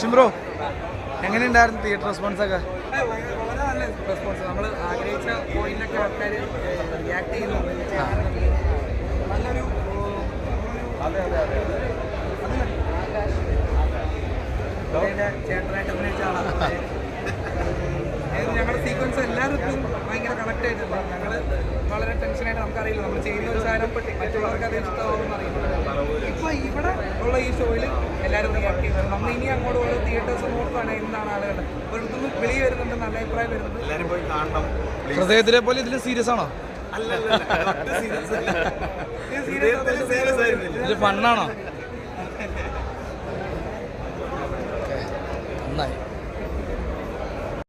ഷിംബ്രോ എങ്ങനെയുണ്ടായിരുന്നു theatre response ഒക്കെ? വളരെ നല്ല റെസ്പോൺസ് നമ്മൾ ആഗ്രഹിച്ച പോയിന്റിലൊക്കെ ആൾക്കാർ റിയാക്ട് ചെയ്യുന്നുണ്ട് നല്ലൊരു അതിന്റെ ചേട്ടനായിട്ട് അഭിനയിച്ച ആളാണ് ഞങ്ങളുടെ സീക്വൻസ് എല്ലാവർക്കും ഭയങ്കര കണക്ട് ആയിട്ടുണ്ട് വളരെ ടെൻഷനായിട്ട് നമുക്കറിയില്ല. നമ്മൾ ചെയ്യുന്ന ഒരു സാധനം മറ്റുള്ളവർക്ക് അത് ഇഷ്ടമാവും അറിയില്ല. ഇപ്പൊ ഇവിടെ ഉള്ള ഈ ഷോയിൽ എല്ലാവരും റിയാക്ട് ചെയ്യുന്നത് നമ്മൾ ഇനി അങ്ങോട്ട് ഓരോ തിയേറ്റേഴ്സ് നോക്കുകയാണ് എന്താണ് ആളുകൾ. ഒരിടത്തുനിന്ന് വിളി വരുന്നുണ്ട് നല്ല അഭിപ്രായം വരുന്നുണ്ട് എല്ലാവരും പോയി കാണണം. ഹൃദയത്തിലെ പോലെ ഇതിൽ സീരിയസ് ആണോ? ഇത് ഫണ്ണാണോ നന്നായി.